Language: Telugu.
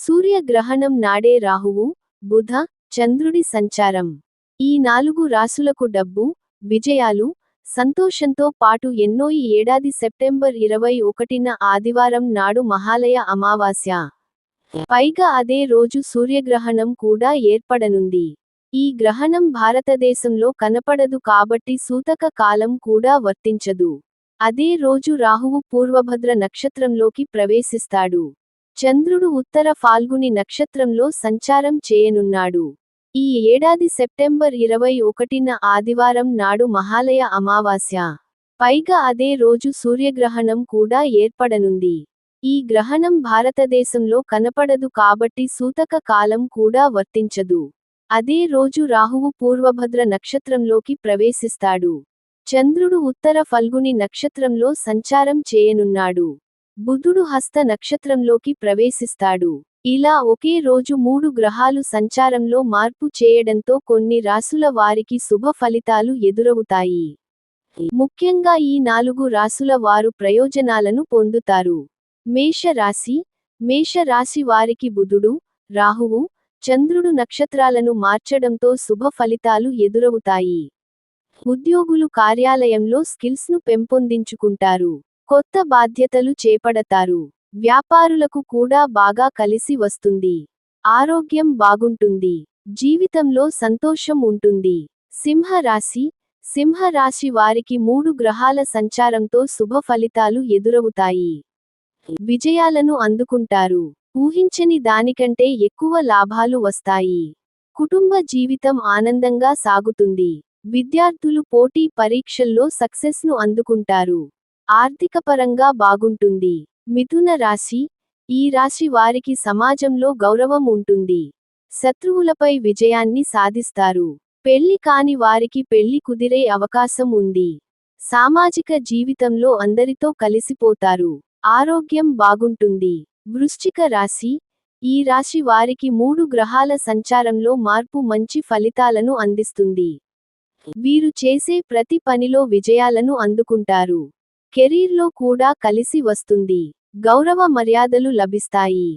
సూర్యగ్రహణం నాడే రాహువు బుధ చంద్రుడి సంచారం. ఈ నాలుగు రాసులకు డబ్బు విజయాలు సంతోషంతో పాటు ఎన్నో ఈ ఏడాది సెప్టెంబర్ ఇరవై ఒకటిన ఆదివారం నాడు మహాలయ అమావాస్య. పైగా అదే రోజు సూర్యగ్రహణం కూడా ఏర్పడనుంది. ఈ గ్రహణం భారతదేశంలో కనపడదు కాబట్టి సూతక కాలం కూడా వర్తించదు. అదే రోజు రాహువు పూర్వభద్ర నక్షత్రంలోకి ప్రవేశిస్తాడు. చంద్రుడు ఉత్తర ఫాల్గుని నక్షత్రంలో సంచారం చేయనున్నాడు. ఈ ఏడాది సెప్టెంబర్ ఇరవై ఒకటిన ఆదివారం నాడు మహాలయ అమావాస్య. పైగా అదే రోజు సూర్యగ్రహణం కూడా ఏర్పడనుంది. ఈ గ్రహణం భారతదేశంలో కనపడదు కాబట్టి సూతక కాలం కూడా వర్తించదు. అదే రోజు రాహువు పూర్వభద్ర నక్షత్రంలోకి ప్రవేశిస్తాడు. చంద్రుడు ఉత్తర ఫల్గుని నక్షత్రంలో సంచారం చేయనున్నాడు. బుధుడు హస్త నక్షత్రంలోకి ప్రవేశిస్తాడు. ఇలా ఒకే రోజు మూడు గ్రహాలు సంచారంలో మార్పు చేయడంతో కొన్ని రాసుల వారికి శుభ ఫలితాలు ఎదురవుతాయి. ముఖ్యంగా ఈ నాలుగు రాసుల వారు ప్రయోజనాలను పొందుతారు. మేష రాశి మేష రాశి వారికి బుధుడు రాహువు చంద్రుడు నక్షత్రాలను మార్చడంతో శుభ ఫలితాలు ఎదురవుతాయి. ఉద్యోగులు కార్యాలయంలో స్కిల్స్ను పెంపొందించుకుంటారు. కొత్త బాధ్యతలు చేపడతారు. వ్యాపారులకు కూడా బాగా కలిసి వస్తుంది. ఆరోగ్యం బాగుంటుంది. జీవితంలో సంతోషం ఉంటుంది. సింహరాశి. సింహరాశి వారికి మూడు గ్రహాల సంచారంతో శుభ ఫలితాలు ఎదురవుతాయి. విజయాలను అందుకుంటారు. ఊహించని దానికంటే ఎక్కువ లాభాలు వస్తాయి. కుటుంబ జీవితం ఆనందంగా సాగుతుంది. విద్యార్థులు పోటీ పరీక్షల్లో సక్సెస్ను అందుకుంటారు. ఆర్థికపరంగా బాగుంటుంది. మిథున రాశి ఈ రాశి వారికి సమాజంలో గౌరవం ఉంటుంది. శత్రువులపై విజయాన్ని సాధిస్తారు. పెళ్ళి కాని వారికి పెళ్ళి కుదిరే అవకాశం ఉంది. సామాజిక జీవితంలో అందరితో కలిసిపోతారు. ఆరోగ్యం బాగుంటుంది. వృశ్చిక రాశి ఈ రాశి వారికి మూడు గ్రహాల సంచారంలో మార్పు మంచి ఫలితాలను అందిస్తుంది. వీరు చేసే ప్రతి పనిలో విజయాలను అందుకుంటారు. కెరీర్లో కూడా కలిసి వస్తుంది. గౌరవ మర్యాదలు లభిస్తాయి.